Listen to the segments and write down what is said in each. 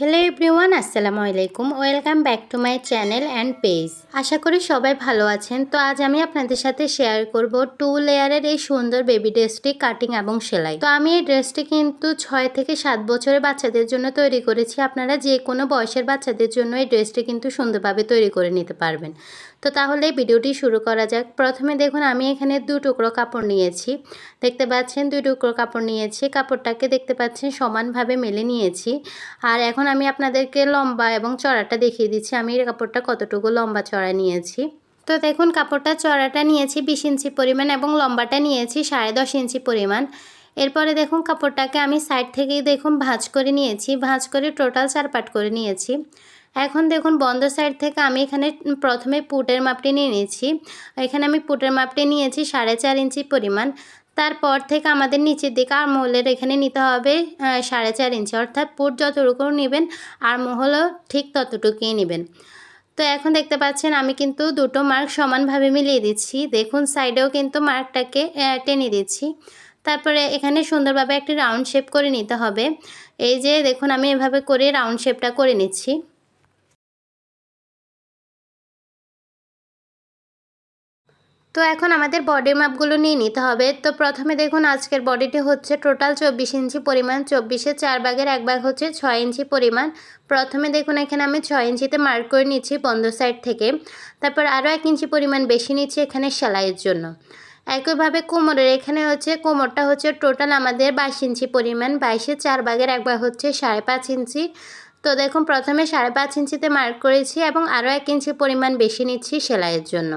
Hello everyone আসসালামু আলাইকুম welcome back to my channel and page আশা করি সবাই ভালো আছেন। তো আজ আমি আপনাদের সাথে শেয়ার করব টু লেয়ারের এই সুন্দর বেবি ড্রেসটি কাটিং এবং সেলাই। তো আমি এই ড্রেসটি কিন্তু ছয় থেকে সাত বছরের বাচ্চাদের জন্য তৈরি করেছি। আপনারা যে কোনো বয়সের বাচ্চাদের জন্য এই ড্রেসটি কিন্তু সুন্দরভাবে তৈরি করে নিতে পারবেন। তো তাহলে ভিডিওটি শুরু করা যাক। প্রথমে দেখুন, আমি এখানে দু টুকরো কাপড় নিয়েছি। দেখতে পাচ্ছেন, দুই টুকরো কাপড় নিয়েছি। কাপড়টাকে দেখতে পাচ্ছেন, সমানভাবে মেলে নিয়েছি। আর এখন আমি আপনাদেরকে লম্বা এবং চড়াটা দেখিয়ে দিচ্ছি। আমি এই কাপড়টা কতটুকু লম্বা চড়া নিয়েছি। তো দেখুন, কাপড়টা চড়াটা নিয়েছি বিশ ইঞ্চি পরিমাণ এবং লম্বাটা নিয়েছি সাড়ে দশ ইঞ্চি পরিমাণ। এরপরে দেখুন, কাপড়টাকে আমি সাইড থেকেই দেখুন ভাঁজ করে নিয়েছি। ভাঁজ করে টোটাল চার পাট করে নিয়েছি। এখন দেখুন, বন্ধ সাইড থেকে আমি এখানে প্রথমে পুটের মাপটি নিয়ে নিয়েছি। এখানে আমি পুটের মাপটি নিয়েছি সাড়ে চার ইঞ্চি পরিমাণ। তারপর থেকে আমাদের নিচের দিকে আর মহলের এখানে নিতে হবে সাড়ে চার ইঞ্চি। অর্থাৎ পুট যতটুকু নেবেন আর মহলও ঠিক ততটুকুই নেবেন। তো এখন দেখতে পাচ্ছেন আমি কিন্তু দুটো মার্ক সমানভাবে মিলিয়ে দিচ্ছি। দেখুন, সাইডেও কিন্তু মার্কটাকে টেনে দিচ্ছি। তারপরে এখানে সুন্দরভাবে একটি রাউন্ড শেপ করে নিতে হবে। এই যে দেখুন, আমি এভাবে করে রাউন্ড শেপটা করে নিচ্ছি। তো এখন আমাদের বডির মাপগুলো নিয়ে নিতে হবে। তো প্রথমে দেখুন আজকের বডিটি হচ্ছে টোটাল চব্বিশ ইঞ্চি পরিমাণ। চব্বিশে চার ভাগের এক ভাগ হচ্ছে ছয় ইঞ্চি পরিমাণ। প্রথমে দেখুন এখানে আমি ছয় ইঞ্চিতে মার্ক করে নিচ্ছি বন্ধ সাইড থেকে। তারপর আরও এক ইঞ্চি পরিমাণ বেশি নিচ্ছি এখানে সেলাইয়ের জন্য। একইভাবে কোমরের এখানে হচ্ছে, কোমরটা হচ্ছে টোটাল আমাদের বাইশ ইঞ্চি পরিমাণ। বাইশে চার ভাগের এক ভাগ হচ্ছে সাড়ে পাঁচ ইঞ্চি। তো দেখুন প্রথমে সাড়ে পাঁচ ইঞ্চিতে মার্ক করেছি এবং আরও এক ইঞ্চি পরিমাণ বেশি নিচ্ছি সেলাইয়ের জন্য।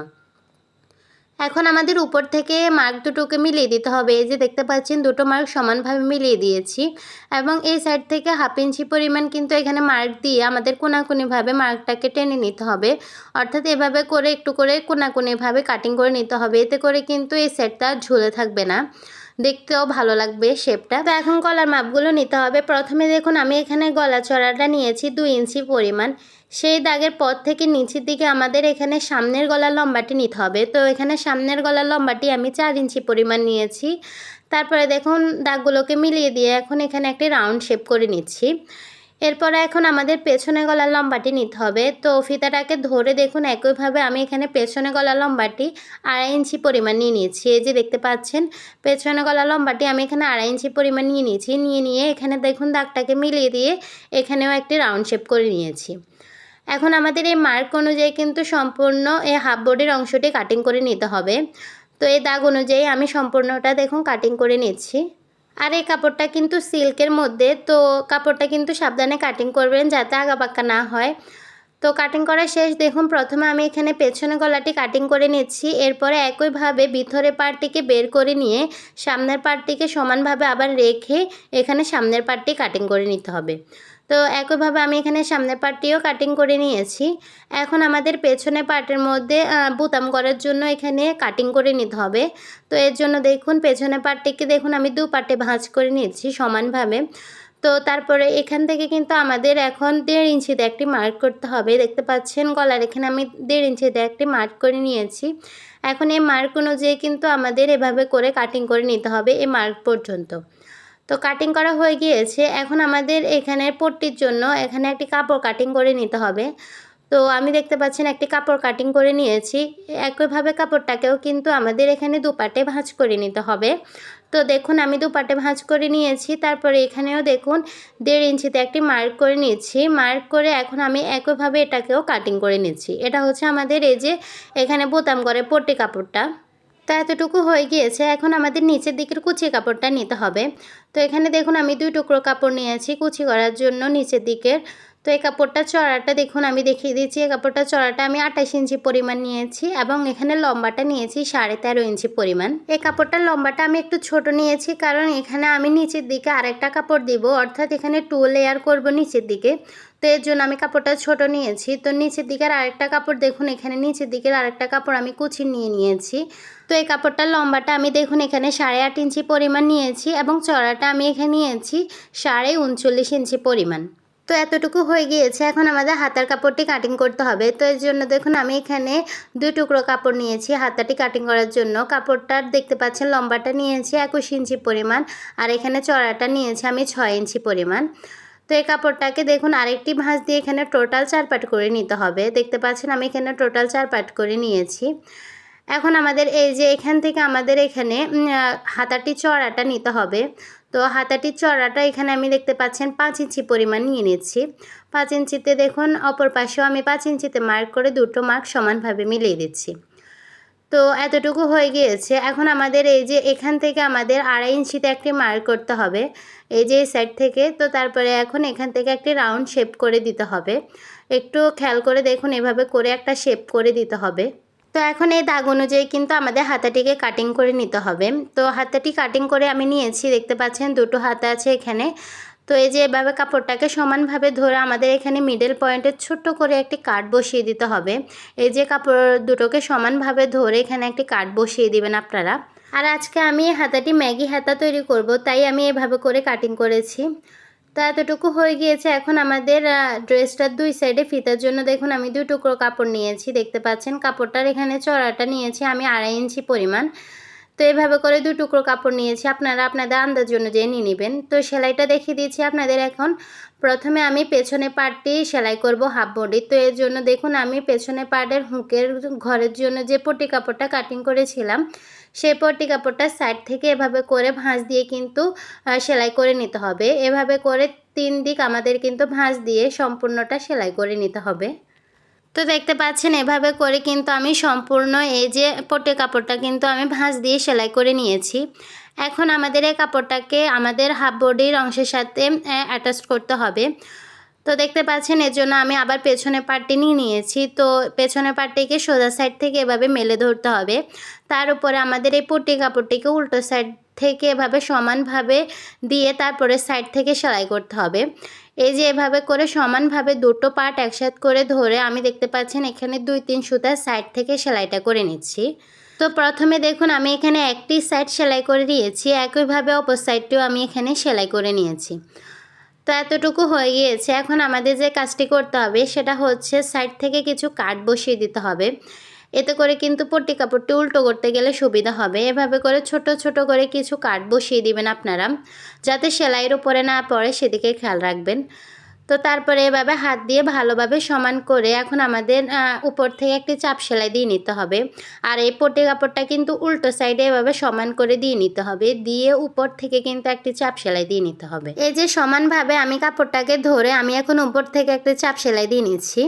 এখন আমাদের উপর থেকে মার্ক দুটোকে মিলিয়ে দিতে হবে। এই যে দেখতে পাচ্ছেন, দুটো মার্ক সমানভাবে মিলিয়ে দিয়েছি এবং এই সাইড থেকে হাফ ইঞ্চি পরিমাণ কিন্তু এখানে মার্ক দিয়ে আমাদের কোনাকুনিভাবে মার্কটাকে টেনে নিতে হবে। অর্থাৎ এভাবে করে একটু করে কোনাকুনিভাবে কাটিং করে নিতে হবে। এতে করে কিন্তু এই সেটটা ঝুলে থাকবে না। দেখতেও ভালো লাগবে শেপটা তো এখন গলার মাপগুলো নিতে হবে। প্রথমে দেখুন, আমি এখানে গলা চড়াটা নিয়েছি দুই ইঞ্চি পরিমাণ। সেই দাগের পর থেকে নিচের দিকে আমাদের এখানে সামনের গলার লম্বাটি নিতে হবে। তো এখানে সামনের গলার লম্বাটি আমি চার ইঞ্চি পরিমাণ নিয়েছি। তারপরে দেখুন, দাগগুলোকে মিলিয়ে দিয়ে এখন এখানে একটি রাউন্ড শেপ করে নিচ্ছি। এরপরে এখন আমাদের পেছনে গলার লম্বাটি নিতে হবে। তো ফিতাটাকে ধরে দেখুন, একইভাবে আমি এখানে পেছনে গলার লম্বাটি আড়াই ইঞ্চি পরিমাণ নিয়ে নিয়েছি। এই যে দেখতে পাচ্ছেন, পেছনে গলার লম্বাটি আমি এখানে আড়াই ইঞ্চি পরিমাণ নিয়ে নিয়েছি। নিয়ে নিয়ে এখানে দেখুন, দাগটাকে মিলিয়ে দিয়ে এখানেও একটি রাউন্ড শেপ করে নিয়েছি। এখন আমাদের এই মার্ক অনুযায়ী কিন্তু সম্পূর্ণ এই হাফ বোর্ডের অংশটি কাটিং করে নিতে হবে। তো এই দাগ অনুযায়ী আমি সম্পূর্ণটা দেখুন, কাটিং করে নিচ্ছি। আর এই কাপড়টা কিন্তু সিল্কের মধ্যে, তো কাপড়টা কিন্তু সাবধানে কাটিং করবেন যাতে আঁকাপাক্কা না হয়। তো কাটিং করা শেষ, দেখুন প্রথমে আমি এখানে পেছনে গলাটি কাটিং করে নিচ্ছি, এরপরে একইভাবে ভিতরে পার্টটিকে বের করে নিয়ে সামনের পার্টটিকে সমানভাবে আবার রেখে এখানে সামনের পার্টটি কাটিং করে নিতে হবে। তো একইভাবে আমি এখানে সামনের পার্টটিও কাটিং করে নিয়েছি। এখন আমাদের পেছনে পার্টের মধ্যে বুতাম করার জন্য এখানে কাটিং করে নিতে হবে। তো এর জন্য দেখুন পেছনে পার্টটিকে দেখুন, আমি দু পার্টে ভাঁজ করে নিয়েছি সমানভাবে। তো তারপরে এখান থেকে কিন্তু আমাদের এখন দেড় ইঞ্চিতে একটি মার্ক করতে হবে। দেখতে পাচ্ছেন গলার এখানে আমি দেড় ইঞ্চিতে একটি মার্ক করে নিয়েছি। এখন এই মার্ক অনুযায়ী কিন্তু আমাদের এভাবে করে কাটিং করে নিতে হবে এই মার্ক পর্যন্ত। তো কাটিং করা হয়ে গিয়েছে। এখন আমাদের এখানে পট্টির জন্য এখানে একটি কাপড় কাটিং করে নিতে হবে। তো আমি দেখতে পাচ্ছেন একটি কাপড় কাটিং করে নিয়েছি। একইভাবে কাপড়টাকেও কিন্তু আমাদের এখানে দুপাটে ভাঁজ করে নিতে হবে। তো দেখুন, আমি দুপাটে ভাঁজ করে নিয়েছি। তারপরে এখানেও দেখুন, দেড় ইঞ্চিতে একটি মার্ক করে নিয়েছি মার্ক করে এখন আমি একইভাবে এটাকেও কাটিং করে নিচ্ছি। এটা হচ্ছে আমাদের এই যে এখানে বোতাম করে পট্টি কাপড়টা। তো এতটুকু হয়ে গিয়েছে, এখন আমাদের নিচের দিকের কুচি কাপড়টা নিতে হবে। তো এখানে দেখুন, আমি দুই টুকরো কাপড় নিয়েছি কুচি করার জন্য নিচের দিকের। তো এই কাপড়টা চড়াটা দেখুন, আমি দেখিয়ে দিয়েছি এই কাপড়টা চড়াটা আমি আঠাশ ইঞ্চি পরিমাণ নিয়েছি এবং এখানে লম্বাটা নিয়েছি সাড়ে তেরো ইঞ্চি পরিমাণ। এই কাপড়টার লম্বাটা আমি একটু ছোট নিয়েছি কারণ এখানে আমি নিচের দিকে আরেকটা কাপড় দিব, অর্থাৎ এখানে টু লেয়ার করব নিচের দিকে। তো এর জন্য আমি কাপড়টা ছোট নিয়েছি। তো নিচের দিকের আরেকটা কাপড় দেখুন, এখানে নিচের দিকের আরেকটা কাপড় আমি কুচি নিয়ে নিয়েছি। তো এই কাপড়টার লম্বাটা আমি দেখুন এখানে সাড়ে আট ইঞ্চি পরিমাণ নিয়েছি এবং চড়াটা আমি এখানে নিয়েছি সাড়ে উনচল্লিশ ইঞ্চি পরিমাণ। তো এতটুকু হয়ে গিয়েছে, এখন আমাদের হাতার কাপড়টি কাটিং করতে হবে। তো এর জন্য দেখুন আমি এখানে দুই টুকরো কাপড় নিয়েছি হাতাটি কাটিং করার জন্য। কাপড়টার দেখতে পাচ্ছেন লম্বাটা নিয়েছি একুশ ইঞ্চি পরিমাণ আর এখানে চড়াটা নিয়েছি আমি ছয় ইঞ্চি পরিমাণ। তো এই কাপড়টাকে দেখুন আরেকটি ভাঁজ দিয়ে এখানে টোটাল চার পাট করে নিতে হবে। দেখতে পাচ্ছেন আমি এখানে টোটাল চার পাট করে নিয়েছি। এখন আমাদের এই যে এখান থেকে আমাদের এখানে হাতাটি চড়াটা নিতে হবে। তো হাতাটির চড়াটা এখানে আমি দেখতে পাচ্ছেন পাঁচ ইঞ্চি পরিমাণ নিয়ে নিচ্ছি। পাঁচ ইঞ্চিতে দেখুন, অপর পাশেও আমি পাঁচ ইঞ্চিতে মার্ক করে দুটো মার্ক সমানভাবে মিলিয়ে দিচ্ছি। তো এতটুকু হয়ে গিয়েছে। এখন আমাদের এই যে এখান থেকে আমাদের আড়াই ইঞ্চিতে একটি মার্ক করতে হবে, এই যে সাইড থেকে। তো তারপরে এখন এখান থেকে একটি রাউন্ড শেপ করে দিতে হবে। একটু খেয়াল করে দেখুন, এভাবে করে একটা শেপ করে দিতে হবে। তো এখন এই দাগ অনুযায়ী কিন্তু আমাদের হাতাটিকে কাটিং করে নিতে হবে। তো হাতাটি কাটিং করে আমি নিয়েছি, দেখতে পাচ্ছেন দুটো হাতা আছে এখানে। তো এই যে এভাবে কাপড়টাকে সমানভাবে ধরে আমাদের এখানে মিডল পয়েন্টে ছোট্ট করে একটি কাট বসিয়ে দিতে হবে। এই যে কাপড় দুটোকে সমানভাবে ধরে এখানে একটি কাট বসিয়ে দিবেন আপনারা। আর আজকে আমি হাতাটি ম্যাগি হাতা তৈরি করব, তাই আমি এভাবে করে কাটিং করেছি। তো এতটুকু হয়ে গিয়েছে। এখন আমাদের ড্রেসটার দুই সাইডে ফিতার জন্য দেখুন, আমি দুই টুকরো কাপড় নিয়েছি। দেখতে পাচ্ছেন, কাপড়টার এখানে চড়াটা নিয়েছি আমি আড়াই ইঞ্চি পরিমাণ। তো এভাবে করে দু টুকরো কাপড় নিয়েছি। আপনারা আপনাদের আন্দাজ অনুযায়ী নিয়ে নেবেন। তো সেলাইটা দেখিয়ে দিয়েছি আপনাদের এখন। প্রথমে আমি পেছনে পার্টটি সেলাই করব হাফ বডি। তো এর জন্য দেখুন, আমি পেছনে পার্টের হুঁকের ঘরের জন্য যে পটি কাপড়টা কাটিং করেছিলাম, সেই পটি কাপড়টা সাইড থেকে এভাবে করে ভাঁজ দিয়ে কিন্তু সেলাই করে নিতে হবে। এভাবে করে তিন দিক আমাদের কিন্তু ভাঁজ দিয়ে সম্পূর্ণটা সেলাই করে নিতে হবে। তো দেখতে পাচ্ছেন, এভাবে করে কিন্তু আমি সম্পূর্ণ এই যে পটে কাপড়টা কিন্তু আমি ভাঁজ দিয়ে সেলাই করে নিয়েছি। এখন আমাদের এই কাপড়টাকে আমাদের হাফ বডির অংশের সাথে অ্যাটাচ করতে হবে। তো দেখতে পাচ্ছেন, এর জন্য আমি আবার পেছনে পাটটি নিয়ে নিয়েছি। তো পেছনে পাটটিকে সোজা সাইড থেকে এভাবে মেলে ধরতে হবে। তার উপরে আমাদের এই পট্টি কাপড়টিকে উল্টো সাইড থেকে এভাবে সমানভাবে দিয়ে তারপরে সাইড থেকে সেলাই করতে হবে। এই যে এভাবে করে সমানভাবে দুটো পার্ট একসাথে করে ধরে আমি দেখতে পাচ্ছেন এখানে দুই তিন সুতার সাইড থেকে সেলাইটা করে নিচ্ছি। তো প্রথমে দেখুন, আমি এখানে একটি সাইড সেলাই করে দিয়েছি, একইভাবে অপর সাইডটিও আমি এখানে সেলাই করে নিয়েছি। তো এতটুকু হয়ে গিয়েছে। এখন আমাদের যে কাজটি করতে হবে সেটা হচ্ছে সাইড থেকে কিছু কাট বসিয়ে দিতে হবে। এতে করে কিন্তু পট্টি কাপড়টি উল্টো করতে গেলে সুবিধা হবে। এভাবে করে ছোট ছোট করে কিছু কাঠ বসিয়ে দিবেন আপনারা, যাতে সেলাইয়ের উপরে না পড়ে, সেদিকে খেয়াল রাখবেন। তো তারপরে এভাবে হাত দিয়ে ভালোভাবে সমান করে এখন আমাদের উপর থেকে একটি চাপ সেলাই দিয়ে নিতে হবে। আর এই পট্টি কাপড়টা কিন্তু উল্টো সাইডে এভাবে সমান করে দিয়ে নিতে হবে, দিয়ে উপর থেকে কিন্তু একটি চাপ সেলাই দিয়ে নিতে হবে। এই যে সমানভাবে আমি কাপড়টাকে ধরে আমি এখন উপর থেকে একটি চাপ সেলাই দিয়ে নিচ্ছি।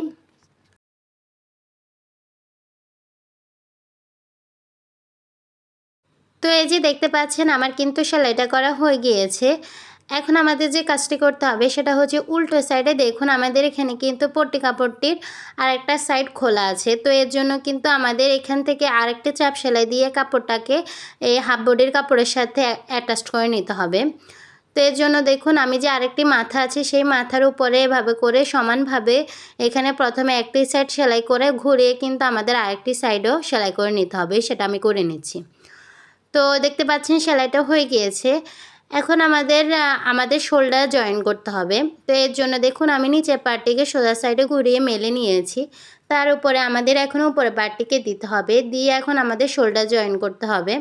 তো এই যে দেখতে পাচ্ছেন, আমার কিন্তু সেলাইটা করা হয়ে গিয়েছে। এখন আমাদের যে কাজটি করতে হবে, সেটা হচ্ছে উল্টো সাইডে দেখুন, আমাদের এখানে কিন্তু পট্টি কাপড়টির আরেকটা সাইড খোলা আছে। তো এর জন্য কিন্তু আমাদের এখান থেকে আরেকটা চাপ সেলাই দিয়ে কাপড়টাকে এই হাফ বডির কাপড়ের সাথে অ্যাটাচ করে নিতে হবে। তো এর জন্য দেখুন, আমি যে আরেকটি মাথা আছে, সেই মাথার উপরে এভাবে করে সমানভাবে এখানে প্রথমে একটি সাইড সেলাই করে ঘুরিয়ে কিন্তু আমাদের আরেকটি সাইডও সেলাই করে নিতে হবে, সেটা আমি করে নিচ্ছি। তো দেখতে পাচ্ছেন সেলাইটা হয়ে গিয়েছে। এখন আমাদের আমাদের শোল্ডার জয়েন করতে হবে। তো এর জন্য দেখুন, আমি নিচে পার্টটিকে সোজা সাইডে ঘুরিয়ে মেলে নিয়েছি। তার উপরে আমাদের এখন উপরে পার্টটিকে দিতে হবে। দিয়ে এখন আমাদের শোল্ডার জয়েন করতে হবে।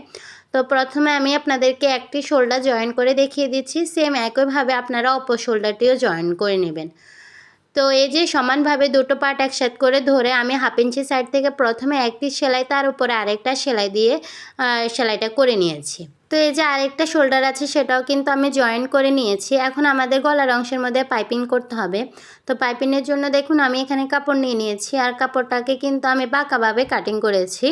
তো প্রথমে আমি আপনাদেরকে একটি শোল্ডার জয়েন করে দেখিয়ে দিচ্ছি। সেম একইভাবে আপনারা অপর শোল্ডারটিও জয়েন করে নেবেন। তো এই যে সমানভাবে দুটো পার্ট একসাথ করে ধরে আমি হাফ ইঞ্চি সাইড থেকে প্রথমে একটি সেলাই তার উপরে আরেকটা সেলাই দিয়ে সেলাইটা করে নিয়েছি। তো এই যে আরেকটা শোল্ডার আছে, সেটাও কিন্তু আমি জয়েন করে নিয়েছি। এখন আমাদের গলার অংশের মধ্যে পাইপিং করতে হবে। তো পাইপিংয়ের জন্য দেখুন, আমি এখানে কাপড় নিয়ে নিয়েছি আর কাপড়টাকে কিন্তু আমি বাঁকাভাবে কাটিং করেছি।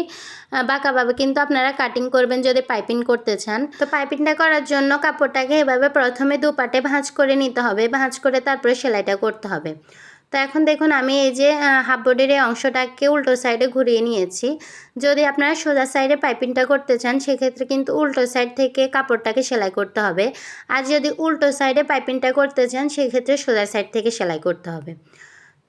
বাঁকাভাবে কিন্তু আপনারা কাটিং করবেন যদি পাইপিং করতে চান। তো পাইপিংটা করার জন্য কাপড়টাকে এভাবে প্রথমে দুপাটে ভাঁজ করে নিতে হবে। ভাঁজ করে তারপরে সেলাইটা করতে হবে। তো এখন দেখুন, আমি এই যে হাফ বডির এই অংশটাকে উল্টো সাইডে ঘুরিয়ে নিয়েছি। যদি আপনারা সোজা সাইডে পাইপিংটা করতে চান, সেক্ষেত্রে কিন্তু উল্টো সাইড থেকে কাপড়টাকে সেলাই করতে হবে। আর যদি উল্টো সাইডে পাইপিংটা করতে চান, সেক্ষেত্রে সোজা সাইড থেকে সেলাই করতে হবে।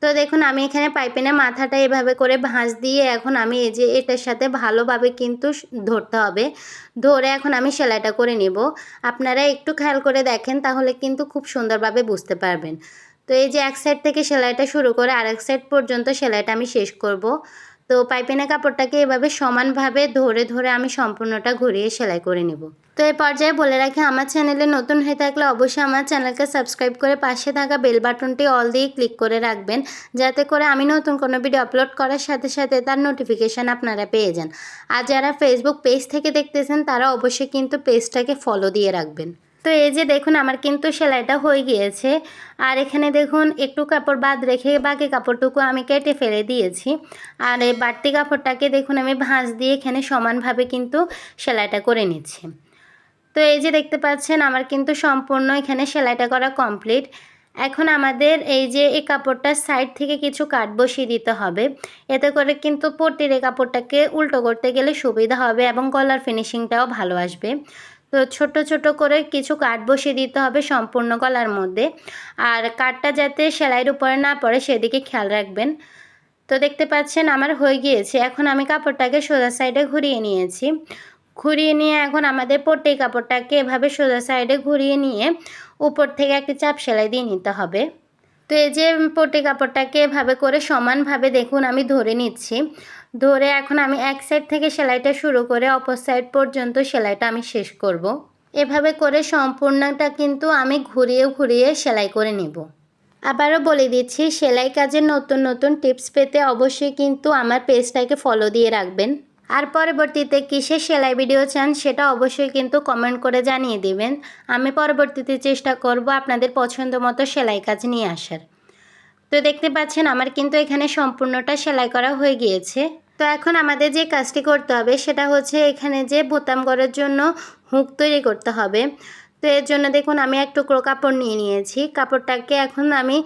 তো দেখুন, আমি এখানে পাইপিনের মাথাটা এভাবে করে ভাঁজ দিয়ে এখন আমি এই যে, এটার সাথে ভালোভাবে কিন্তু ধরতে হবে। ধরে এখন আমি সেলাইটা করে নেব। আপনারা একটু খেয়াল করে দেখেন, তাহলে কিন্তু খুব সুন্দরভাবে বুঝতে পারবেন। তো এই যে এক সাইড থেকে সেলাইটা শুরু করে আরেক সাইড পর্যন্ত সেলাইটা আমি শেষ করব। তো পাইপিনের কাপড়টাকে এভাবে সমানভাবে ধরে ধরে আমি সম্পূর্ণটা ঘুরিয়ে সেলাই করে নেব। তো এই পর্যায়ে বলে রাখি, আমার চ্যানেলে নতুন হয়ে থাকলে অবশ্যই আমার চ্যানেলকে সাবস্ক্রাইব করে পাশে থাকা বেল বাটনটি অল দিয়ে ক্লিক করে রাখবেন, যাতে করে আমি নতুন কোনো ভিডিও আপলোড করার সাথে সাথে তার নোটিফিকেশান আপনারা পেয়ে যান। আর যারা ফেসবুক পেজ থেকে দেখতেছেন, তারা অবশ্যই কিন্তু পেজটাকে ফলো দিয়ে রাখবেন। তো এই যে দেখুন, আমার কিন্তু সেলাইটা হয়ে গিয়েছে। আর এখানে দেখুন, একটু কাপড় বাদ রেখে বাকি কাপড়টুকু আমি কেটে ফেলে দিয়েছি। আর এই বাড়তি কাপড়টাকে দেখুন, আমি ভাঁজ দিয়ে এখানে সমানভাবে কিন্তু সেলাইটা করে নিচ্ছি। তো এই যে দেখতে পাচ্ছেন, আমার কিন্তু সম্পূর্ণ এখানে সেলাইটা করা কমপ্লিট। এখন আমাদের এই যে এই কাপড়টার সাইড থেকে কিছু কাট বসিয়ে দিতে হবে। এতে করে কিন্তু পট্টির এই কাপড়টাকে উল্টো করতে গেলে সুবিধা হবে এবং গলার ফিনিশিংটাও ভালো আসবে। তো ছোট ছোট করে কিছু কাঠ বসিয়ে দিতে হবে সম্পূর্ণ গলার মধ্যে। আর কাঠটা যাতে সেলাইয়ের উপরে না পড়ে সেদিকে খেয়াল রাখবেন। তো দেখতে পাচ্ছেন আমার হয়ে গিয়েছে। এখন আমি কাপড়টাকে সোজা সাইডে ঘুরিয়ে নিয়েছি। ঘুরিয়ে নিয়ে এখন আমাদের পট্টি কাপড়টাকে এভাবে সোজা সাইডে ঘুরিয়ে নিয়ে উপর থেকে একটি চাপ সেলাই দিয়ে নিতে হবে। তো এই যে পট্টি কাপড়টাকে এভাবে করে সমানভাবে দেখুন আমি ধরে নিচ্ছি। ধরে এখন আমি এক সাইড থেকে সেলাইটা শুরু করে অপর সাইড পর্যন্ত সেলাইটা আমি শেষ করব। এভাবে করে সম্পূর্ণটা কিন্তু আমি ঘুরিয়ে ঘুরিয়ে সেলাই করে নেব। আবারও বলে দিচ্ছি, সেলাই কাজের নতুন নতুন টিপস পেতে অবশ্যই কিন্তু আমার পেজটাকে ফলো দিয়ে রাখবেন। আর পরবর্তীতে কিসের সেলাই ভিডিও চান সেটা অবশ্যই কিন্তু কমেন্ট করে জানিয়ে দিবেন। আমি পরবর্তীতে চেষ্টা করব আপনাদের পছন্দ মতো সেলাই কাজ নিয়ে আসার। তো দেখতে পাচ্ছেন, আমার কিন্তু এখানে সম্পূর্ণটা সেলাই করা হয়ে গিয়েছে। তো এখন আমাদের যে কাজটি করতে হবে সেটা হচ্ছে এখানে যে বোতাম করার জন্য হুক তৈরি করতে হবে। তো এর জন্য দেখুন আমি এক টুকরো কাপড় নিয়ে নিয়েছি। কাপড়টাকে এখন আমি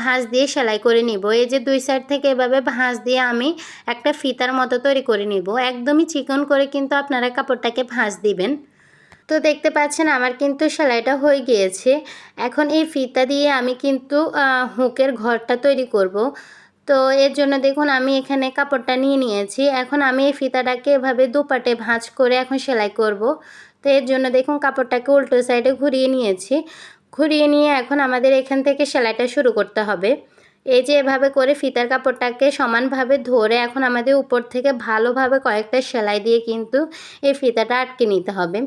ভাঁজ দিয়ে সেলাই করে নিব। এই যে দুই সাইড থেকে এভাবে ভাঁজ দিয়ে আমি একটা ফিতার মতো তৈরি করে নিব। একদমই চিকন করে কিন্তু আপনারা কাপড়টাকে ভাঁজ দিবেন। তো দেখতে পাচ্ছেন আমার কিন্তু সেলাইটা হয়ে গিয়েছে। এখন এই ফিতা দিয়ে আমি কিন্তু হুকের ঘরটা তৈরি করব। তো এর জন্য দেখুন আমি এখানে কাপড়টা নিয়ে নিয়েছি। এখন আমি এই ফিতাটাকে এভাবে দুপাটে ভাঁজ করে এখন সেলাই করব। তো এর জন্য দেখুন কাপড়টাকে উল্টো সাইডে ঘুরিয়ে নিয়েছি। ঘুরিয়ে নিয়ে এখন আমাদের এখান থেকে সেলাইটা শুরু করতে হবে। এই যে এভাবে করে ফিতার কাপড়টাকে সমানভাবে ধরে এখন আমাদের উপর থেকে ভালোভাবে কয়েকটা সেলাই দিয়ে কিন্তু এই ফিতাটা আটকে নিতে হবে।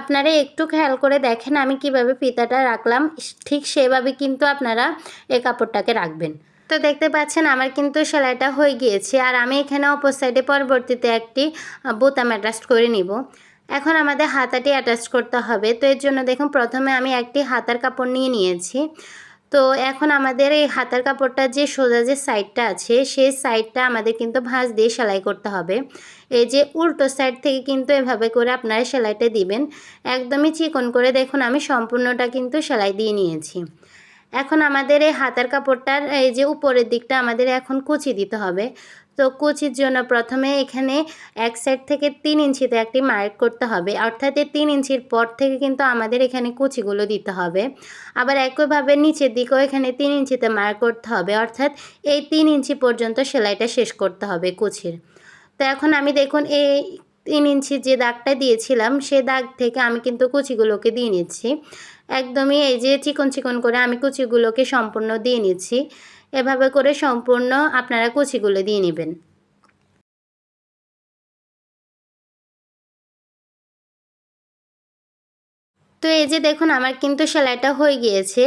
আপনারা একটু খেয়াল করে দেখেন আমি কীভাবে ফিতাটা রাখলাম। ঠিক সেভাবে কিন্তু আপনারা এই কাপড়টাকে রাখবেন। তো দেখতে পাচ্ছেন, আমার কিন্তু সেলাইটা হয়ে গিয়েছে। আর আমি এখানে অপর সাইডে পরবর্তীতে একটি বোতাম অ্যাটাস্ট করে নিব। এখন আমাদের হাতাটি অ্যাটাচ করতে হবে। তো এর জন্য দেখুন, প্রথমে আমি একটি হাতার কাপড় নিয়ে নিয়েছি। তো এখন আমাদের এই হাতার কাপড়টার যে সোজা যে সাইডটা আছে, সেই সাইডটা আমাদের কিন্তু ভাঁজ দিয়ে সেলাই করতে হবে। এই যে উল্টো সাইড থেকে কিন্তু এভাবে করে আপনারা সেলাইটা দিবেন। একদমই চিকন করে দেখুন, আমি সম্পূর্ণটা কিন্তু সেলাই দিয়ে নিয়েছি। এখন আমাদের এই হাতার কাপড়টার এই যে উপরের দিকটা আমাদের এখন কুচি দিতে হবে। তো কুচির জন্য প্রথমে এখানে এক সাইড থেকে তিন ইঞ্চিতে একটি মার্ক করতে হবে। অর্থাৎ এই তিন ইঞ্চির পর থেকে কিন্তু আমাদের এখানে কুচিগুলো দিতে হবে। আবার একইভাবে নিচের দিকেও এখানে তিন ইঞ্চিতে মার্ক করতে হবে। অর্থাৎ এই তিন ইঞ্চি পর্যন্ত সেলাইটা শেষ করতে হবে কুচির। তো এখন আমি দেখুন এই তিন ইঞ্চির যে দাগটা দিয়েছিলাম, সে দাগ থেকে আমি কিন্তু কুচিগুলোকে দিয়ে নিচ্ছি। একদমই এই যে চিকন চিকন করে আমি কুচিগুলোকে সম্পূর্ণ দিয়ে নিচ্ছি। এভাবে করে সম্পূর্ণ আপনারা কুচিগুলো দিয়ে নেবেন। তো এই যে দেখুন আমার কিন্তু সেলাইটা হয়ে গিয়েছে।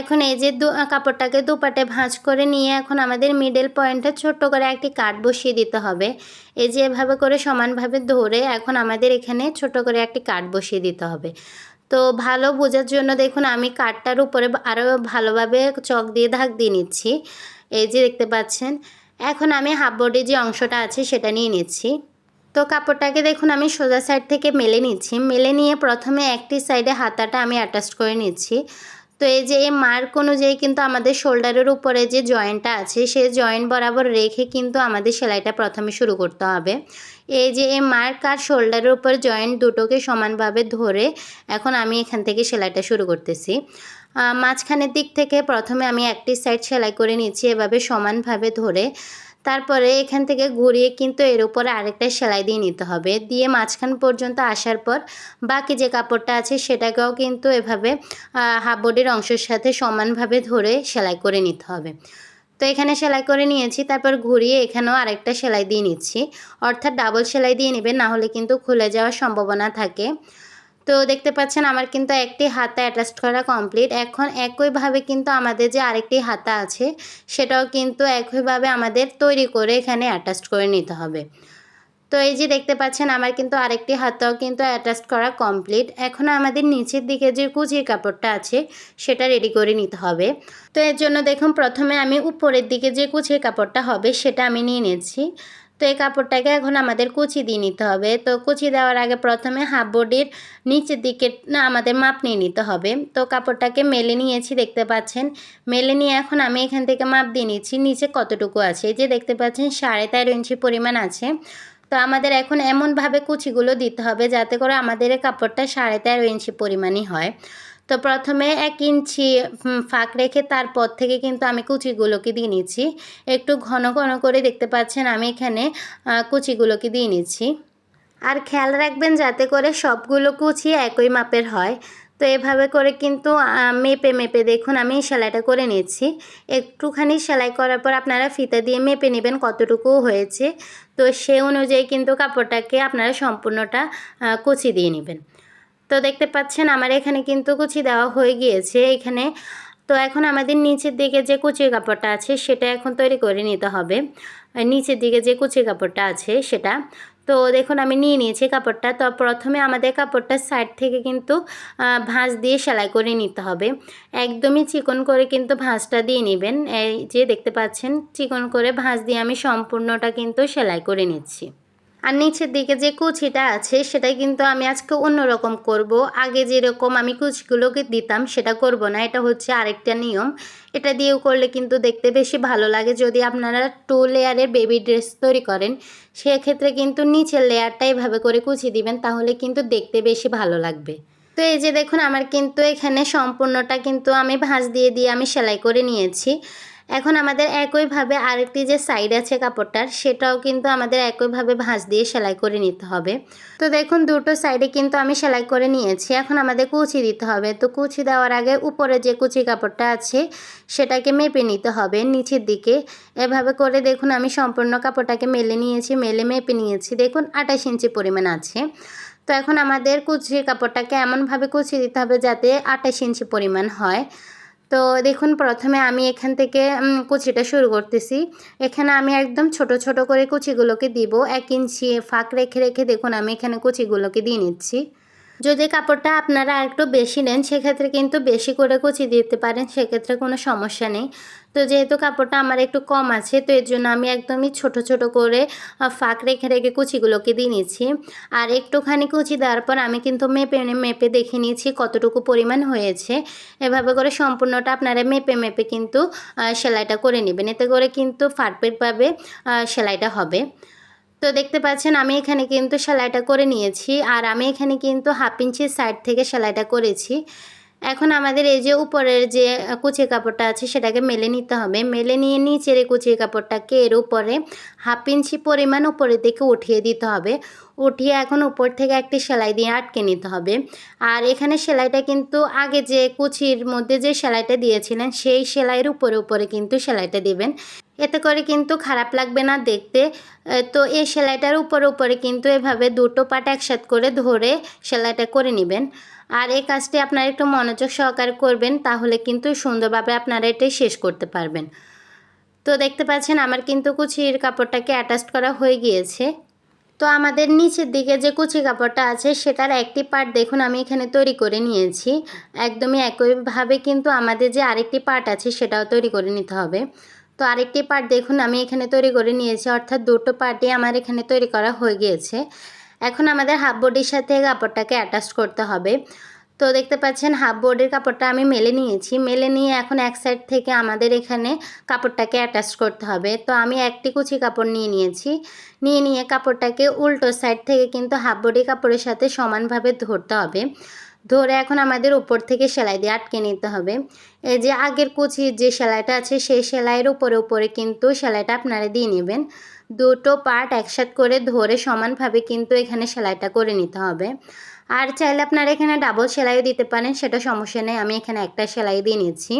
এখন এই যে দু কাপড়টাকে দুপাটে ভাঁজ করে নিয়ে এখন আমাদের মিডল পয়েন্টে ছোট্ট করে একটি কাট বসিয়ে দিতে হবে। এই যে এভাবে করে সমানভাবে ধরে এখন আমাদের এখানে ছোট করে একটি কাট বসিয়ে দিতে হবে। তো ভালো বোঝার জন্য দেখুন আমি কাঠটার উপরে আরও ভালোভাবে চক দিয়ে ধাক দিয়ে নিচ্ছি। এই যে দেখতে পাচ্ছেন, এখন আমি হাফ যে অংশটা আছে সেটা নিয়ে নিচ্ছি। তো কাপড়টাকে দেখুন আমি সোজা সাইড থেকে মেলে নিচ্ছি। মেলে নিয়ে প্রথমে একটি সাইডে হাতাটা আমি অ্যাটাচ করে নিচ্ছি। তো এই যে এই মার্ক অনুযায়ী কিন্তু আমাদের শোল্ডারের উপরে যে জয়েন্টটা আছে, সে জয়েন্ট বরাবর রেখে কিন্তু আমাদের সেলাইটা প্রথমে শুরু করতে হবে। এই যে এই মার্ক আর শোল্ডারের উপর জয়েন্ট দুটোকে সমানভাবে ধরে এখন আমি এখান থেকে সেলাইটা শুরু করতেছি। মাঝখানের দিক থেকে প্রথমে আমি একটি সাইড সেলাই করে নিচ্ছি, এভাবে সমানভাবে ধরে। তারপরে এখান থেকে ঘুরিয়ে কিন্তু এর উপরে আরেকটা সেলাই দিয়ে নিতে হবে। দিয়ে মাঝখান পর্যন্ত আসার পর বাকি যে কাপড়টা আছে সেটাকেও কিন্তু এভাবে হাফ বডির অংশের সাথে সমানভাবে ধরে সেলাই করে নিতে হবে। তো এখানে সেলাই করে নিয়েছি, তারপর ঘুরিয়ে এখানেও আরেকটা সেলাই দিয়ে নিচ্ছি। অর্থাৎ ডাবল সেলাই দিয়ে নেবেন না হলে কিন্তু খুলে যাওয়ার সম্ভাবনা থাকে। তো দেখতে পাচ্ছেন আমার কিন্তু একটি হাতা অ্যাটাচ করা কমপ্লিট এখন একইভাবে কিন্তু আমাদের যে আরেকটি হাতা আছে, সেটাও কিন্তু একইভাবে আমাদের তৈরি করে এখানে অ্যাটাচ করে নিতে হবে। তো এই যে দেখতে পাচ্ছেন আমার কিন্তু আরেকটি হাতাও কিন্তু অ্যাটাচ করা কমপ্লিট এখন আমাদের নিচের দিকে যে কুচির কাপড়টা আছে, সেটা রেডি করে নিতে হবে। তো এর জন্য দেখুন, প্রথমে আমি উপরের দিকে যে কুচির কাপড়টা হবে, সেটা আমি নিয়ে নিয়েছি তো এই কাপড়টাকে এখন আমাদের কুচি দিয়ে নিতে হবে। তো কুচি দেওয়ার আগে প্রথমে হাফ বডির নিচের দিকে না আমাদের মাপ নিয়ে নিতে হবে। তো কাপড়টাকে মেলে নিয়েছি, দেখতে পাচ্ছেন। মেলে নিয়ে এখন আমি এখান থেকে মাপ দিয়ে নিচ্ছি নিচে কতটুকু আছে। যে দেখতে পাচ্ছেন, সাড়ে তেরো ইঞ্চি পরিমাণ আছে। তো আমাদের এখন এমনভাবে কুচিগুলো দিতে হবে যাতে করে আমাদের কাপড়টা সাড়ে তেরো ইঞ্চি পরিমাণই হয়। তো প্রথমে এক ইঞ্চি ফাঁক রেখে তারপর থেকে কিন্তু আমি কুচিগুলোকে দিয়ে নিচ্ছি। একটু ঘন ঘন করে দেখতে পাচ্ছেন আমি এখানে কুচিগুলোকে দিয়ে নিচ্ছি। আর খেয়াল রাখবেন যাতে করে সবগুলো কুচি একই মাপের হয়। তো এভাবে করে কিন্তু মেপে মেপে দেখুন আমি সেলাইটা করে নিচ্ছি। একটুখানি সেলাই করার পর আপনারা ফিতা দিয়ে মেপে নেবেন কতটুকু হয়েছে। তো সে অনুযায়ী কিন্তু কাপড়টাকে আপনারা সম্পূর্ণটা কুচি দিয়ে নেবেন। তো দেখতে পাচ্ছেন আমার এখানে কিন্তু কুচি দেওয়া হয়ে গিয়েছে এখানে। তো এখন আমাদের নিচের দিকে যে কুচির কাপড়টা আছে সেটা এখন তৈরি করে নিতে হবে। নিচের দিকে যে কুচির কাপড়টা আছে সেটা। তো দেখুন আমি নিয়ে নিয়েছি কাপড়টা। তো প্রথমে আমাদের কাপড়টার সাইড থেকে কিন্তু ভাঁজ দিয়ে সেলাই করে নিতে হবে। একদমই চিকন করে কিন্তু ভাঁজটা দিয়ে নেবেন। এই যে দেখতে পাচ্ছেন, চিকন করে ভাঁজ দিয়ে আমি সম্পূর্ণটা কিন্তু সেলাই করে নিচ্ছি। আর নিচের দিকে যে কুচিটা আছে সেটা কিন্তু আমি আজকে অন্যরকম করব। আগে যেরকম আমি কুচিগুলোকে দিতাম, সেটা করব না। এটা হচ্ছে আরেকটা নিয়ম। এটা দিয়েও করলে কিন্তু দেখতে বেশি ভালো লাগে। যদি আপনারা টু লেয়ারের বেবি ড্রেস তৈরি করেন, সেক্ষেত্রে কিন্তু নিচের লেয়ারটা এভাবে করে কুচি দিবেন, তাহলে কিন্তু দেখতে বেশি ভালো লাগবে। তো এই যে দেখুন, আমার কিন্তু এখানে সম্পূর্ণটা কিন্তু আমি ভাঁজ দিয়ে দিয়ে আমি সেলাই করে নিয়েছি। এখন আমাদের একইভাবে আরেকটি যে সাইড আছে কাপড়টার, সেটাও কিন্তু আমাদের একইভাবে ভাঁজ দিয়ে সেলাই করে নিতে হবে। তো দেখুন, দুটো সাইডে কিন্তু আমি সেলাই করে নিয়েছি। এখন আমাদের কুচি দিতে হবে। তো কুচি দেওয়ার আগে উপরে যে কুচি কাপড়টা আছে, সেটাকে মেপে নিতে হবে নিচের দিকে। এভাবে করে দেখুন, আমি সম্পূর্ণ কাপড়টাকে মেলে নিয়েছি, মেলে মেপে নিয়েছি। দেখুন, আঠাশ ইঞ্চি পরিমাণ আছে। তো এখন আমাদের কুচির কাপড়টাকে এমনভাবে কুচি দিতে হবে যাতে আঠাশ ইঞ্চি পরিমাণ হয়। তো দেখুন, প্রথমে আমি এখান থেকে কুচিটা শুরু করতেছি। এখানে আমি একদম ছোট ছোট করে কুচিগুলোকে দিব। এক ইঞ্চি ফাঁক রেখে রেখে দেখুন, আমি এখানে কুচিগুলোকে দিয়ে নিচ্ছি। যদি কাপড়টা আপনারা একটু বেশি নেন, সেক্ষেত্রে কিন্তু বেশি করে কুচি দিতে পারেন, সেক্ষেত্রে কোনো সমস্যা নেই। তো যেহেতু কাপড়টা আমার একটু কম আছে, তো এর জন্য আমি একদমই ছোট ছোট করে ফাঁক রেখে রেখে কুচিগুলোকে দিয়ে নিচ্ছি। আর একটুখানি কুচি দেওয়ার পর আমি কিন্তু মেপে মেপে দেখে নিয়েছি কতটুকু পরিমাণ হয়েছে। এভাবে করে সম্পূর্ণটা আপনারা মেপে মেপে কিন্তু সেলাইটা করে নেবেন। এতে করে কিন্তু পারফেক্টভাবে সেলাইটা হবে। তো দেখতে পাচ্ছেন, আমি এখানে কিন্তু সেলাইটা করে নিয়েছি। আর আমি এখানে কিন্তু হাফ ইঞ্চির সাইড থেকে সেলাইটা করেছি। এখন আমাদের এই যে উপরের যে কুচি কাপড়টা আছে, সেটাকে মেলে নিতে হবে। মেলে নিয়ে নিচের এই কুচি কাপড়টাকে এর উপরে হাফ ইঞ্চি পরিমাণ উপরের দিকে উঠিয়ে দিতে হবে। উঠিয়ে এখন উপর থেকে একটি সেলাই দিয়ে আটকে নিতে হবে। আর এখানে সেলাইটা কিন্তু আগে যে কুচির মধ্যে যে সেলাইটা দিয়েছিলেন, সেই সেলাইয়ের উপরে উপরে কিন্তু সেলাইটা দিবেন। এতে করে কিন্তু খারাপ লাগবে না দেখতে। তো এই সেলাইটার উপরে উপরে কিন্তু এভাবে দুটো পাট একসাথ করে ধরে সেলাইটা করে নেবেন। আর এই কাজটি আপনারা একটু মনোযোগ সহকারে করবেন, তাহলে কিন্তু সুন্দরভাবে আপনারা এটাই শেষ করতে পারবেন। তো দেখতে পাচ্ছেন আমার কিন্তু কুচির কাপড়টাকে অ্যাটাচ করা হয়ে গিয়েছে। তো আমাদের নিচের দিকে যে কুচি কাপড়টা আছে, সেটার একটি পার্ট দেখুন, আমি এখানে তৈরি করে নিয়েছি। একদমই একইভাবে কিন্তু আমাদের যে আরেকটি পার্ট আছে, সেটাও তৈরি করে নিতে হবে। তো আরেকটি পার্ট দেখুন, আমি এখানে তৈরি করে নিয়েছি। অর্থাৎ দুটো পার্টই আমার এখানে তৈরি করা হয়ে গিয়েছে। এখন আমাদের হাফ বডির সাথে কাপড়টাকে অ্যাটাচ করতে হবে। তো দেখতে পাচ্ছেন হাফ বোর্ডের কাপড়টা আমি মেলে নিয়েছি। মেলে নিয়ে এখন এক সাইড থেকে আমাদের এখানে কাপড়টাকে অ্যাটাচ করতে হবে। তো আমি একটি কুচি কাপড় নিয়ে নিয়েছি। নিয়ে নিয়ে কাপড়টাকে উল্টো সাইড থেকে কিন্তু হাফ বডি কাপড়ের সাথে সমানভাবে ধরতে হবে। ধরে এখন আমাদের উপর থেকে সেলাই দিয়ে আটকে নিতে হবে। এই যে আগের কুচির যে সেলাইটা আছে, সেই সেলাইয়ের উপরে উপরে কিন্তু সেলাইটা আপনারা দিয়ে নেবেন। দুটো পার্ট একসাথ করে ধরে সমানভাবে কিন্তু এখানে সেলাইটা করে নিতে হবে। আর চাইলে আপনারা এখানে ডাবল সেলাইও দিতে পারেন, সেটা সমস্যা নেই। আমি এখানে একটা সেলাই দিয়ে নিচ্ছি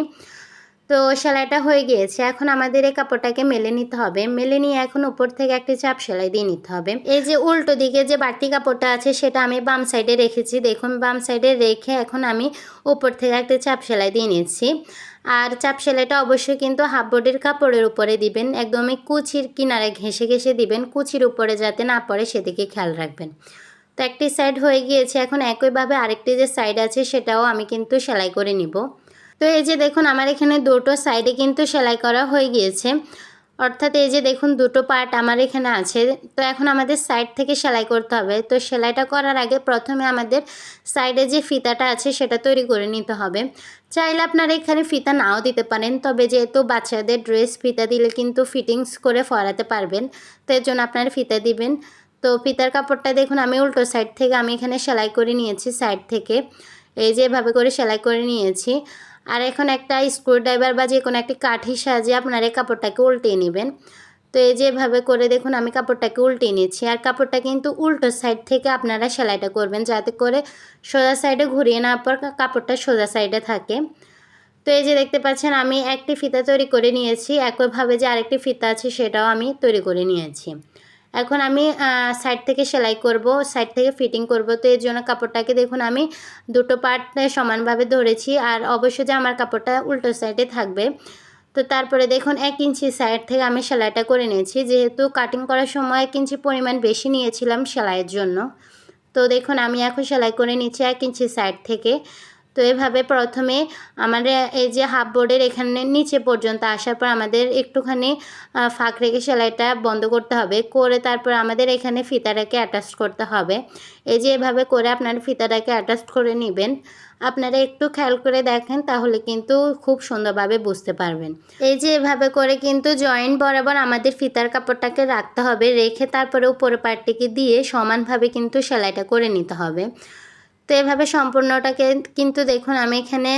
তো সেলাইটা হয়ে গিয়েছে। এখন আমাদের এই কাপড়টাকে মেলে নিতে হবে। মেলে নিয়ে এখন উপর থেকে একটি চাপ সেলাই দিয়ে নিতে হবে। এই যে উল্টো দিকে যে বাড়তি কাপড়টা আছে, সেটা আমি বাম সাইডে রেখেছি। দেখুন, বাম সাইডে রেখে এখন আমি উপর থেকে একটি চাপ সেলাই দিয়ে নিচ্ছি। আর চাপ সেলাইটা অবশ্যই কিন্তু হাফ বডির কাপড়ের উপরে দিবেন। একদমই কুচির কিনারে ঘেঁষে ঘেঁষে দিবেন। কুচির উপরে যাতে না পড়ে, সেদিকে খেয়াল রাখবেন। তো একটি সাইড হয়ে গিয়েছে। এখন একইভাবে আরেকটি যে সাইড আছে, সেটাও আমি কিন্তু সেলাই করে নিব। তো এই যে দেখুন, আমার এখানে দুটো সাইডে কিন্তু সেলাই করা হয়ে গিয়েছে। অর্থাৎ এই যে দেখুন, দুটো পার্ট আমার এখানে আছে। তো এখন আমাদের সাইড থেকে সেলাই করতে হবে। তো সেলাইটা করার আগে প্রথমে আমাদের সাইডে যে ফিতাটা আছে, সেটা তৈরি করে নিতে হবে। চাইলে আপনারা এখানে ফিতা নাও দিতে পারেন, তবে যেহেতু বাচ্চাদের ড্রেস ফিতা দিলে কিন্তু ফিটিংস করে ফরাতে পারবেন, তো এর জন্য আপনারা ফিতা দিবেন। তো ফিতার কাপড়টা দেখুন, আমি উল্টো সাইড থেকে আমি এখানে সেলাই করে নিয়েছি সাইড থেকে। এই যে এভাবে করে সেলাই করে নিয়েছি। আর এখন একটা স্ক্রুড্রাইভার বা যে কোনো একটি কাঠির সাহায্যে আপনারা এই কাপড়টাকে উল্টিয়ে নেবেন। তো এই যেভাবে করে দেখুন, আমি কাপড়টাকে উল্টিয়ে নিচ্ছি। আর কাপড়টা কিন্তু উল্টো সাইড থেকে আপনারা সেলাইটা করবেন, যাতে করে সোজা সাইডে ঘুরিয়ে নেওয়ার পর কাপড়টা সোজা সাইডে থাকে। তো এই যে দেখতে পাচ্ছেন, আমি একটি ফিতা তৈরি করে নিয়েছি। একইভাবে যে আরেকটি ফিতা আছে, সেটাও আমি তৈরি করে নিয়েছি। এখন আমি সাইড থেকে সেলাই করব সাইড থেকে ফিটিং করব। তো এর জন্য কাপড়টাকে দেখুন, আমি দুটো পার্ট সমানভাবে ধরেছি আর অবশ্যই যে আমার কাপড়টা উল্টো সাইডে থাকবে। তো তারপরে দেখুন, এক ইঞ্চি সাইড থেকে আমি সেলাইটা করে নিয়েছি। যেহেতু কাটিং করার সময় এক ইঞ্চি পরিমাণ বেশি নিয়েছিলাম সেলাইয়ের জন্য। তো দেখুন, আমি এখন সেলাই করে নিচ্ছি এক ইঞ্চি সাইড থেকে। তো এভাবে প্রথমে আমাদের এই যে হাফ বোর্ডের এখানে নিচে পর্যন্ত আসার পর আমাদের একটুখানি ফাঁক রেখে সেলাইটা বন্ধ করতে হবে। করে তারপর আমাদের এখানে ফিতাটাকে অ্যাটাচ করতে হবে। এই যে এভাবে করে আপনার ফিতাটাকে অ্যাটাচ করে নেবেন। আপনারা একটু খেয়াল করে দেখেন, তাহলে কিন্তু খুব সুন্দরভাবে বুঝতে পারবেন। এই যে এভাবে করে কিন্তু জয়েন্ট বরাবর আমাদের ফিতার কাপড়টাকে রাখতে হবে। রেখে তারপরে উপরে পার্টটিকে দিয়ে সমানভাবে কিন্তু সেলাইটা করে নিতে হবে। তো এভাবে সম্পূর্ণটাকে কিন্তু দেখুন আমি এখানে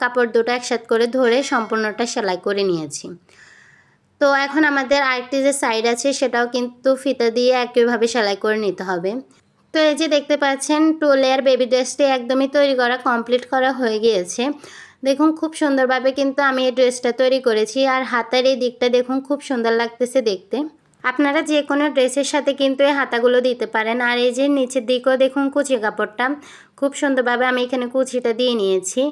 কাপড় দুটো একসাথে করে ধরে সম্পূর্ণটা সেলাই করে নিয়েছি। তো এখন আমাদের আরেকটি যে সাইড আছে সেটাও কিন্তু ফিতা দিয়ে একইভাবে সেলাই করে নিতে হবে। তো এই যে দেখতে পাচ্ছেন টু লেয়ার বেবি ড্রেসটি একদমই তৈরি করা কমপ্লিট করা হয়ে গিয়েছে। দেখুন খুব সুন্দরভাবে কিন্তু আমি এই ড্রেসটা তৈরি করেছি আর হাতের এই দিকটা দেখুন খুব সুন্দর লাগতেছে দেখতে। আপনারা যে কোনো ড্রেসের সাথে কিন্তু এই হাতাগুলো দিতে পারেন। আর এই যে নিচের দিকেও দেখুন কুচি কাপড়টা খুব সুন্দরভাবে আমি এখানে কুচিটা দিয়ে নিয়েছি।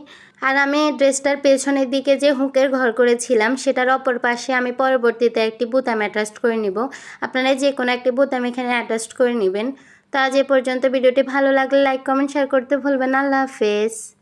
আর আমি ড্রেসটার পেছনের দিকে যে হুঁকের ঘর করেছিলাম, সেটার অপর পাশে আমি পরবর্তীতে একটি বুতাম অ্যাটাচ করে নিব। আপনারা যে কোনো একটি বুতাম এখানে অ্যাটাচ করে নেবেন। তো আজ এ পর্যন্ত ভিডিওটি ভালো লাগলে লাইক, কমেন্ট, শেয়ার করতে ভুলবেন আল্লাহ হাফেজ।